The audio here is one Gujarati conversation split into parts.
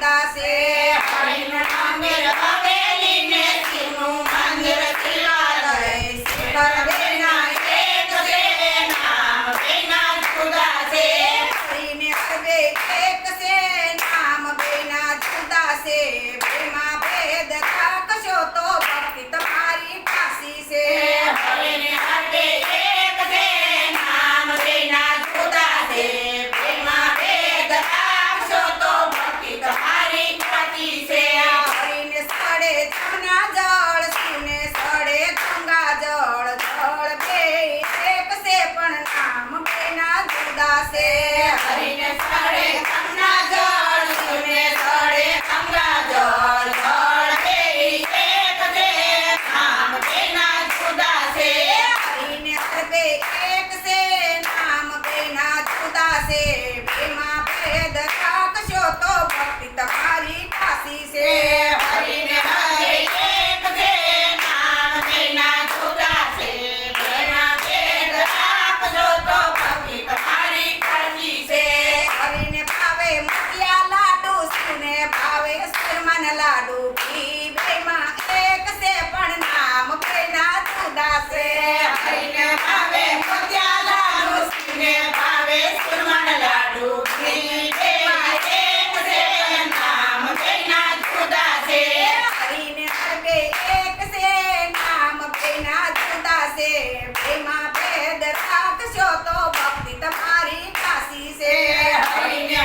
દાસે પાસે હરિને સ્થળે કમના જળ સુરને સ્થળે કમના જળ. જળ હે એક છે, નામ તેના જુદા છે. હરિને સર્વે એક છે, નામ તેના જુદા છે. બેમાં ભેદ રાખશો તો ભક્તિ તમારી પાસી છે. હરિને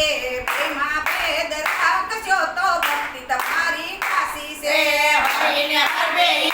છે પ્રેમા ભેદ રાખજો તો ભક્તિ તમારી ખાસી છે.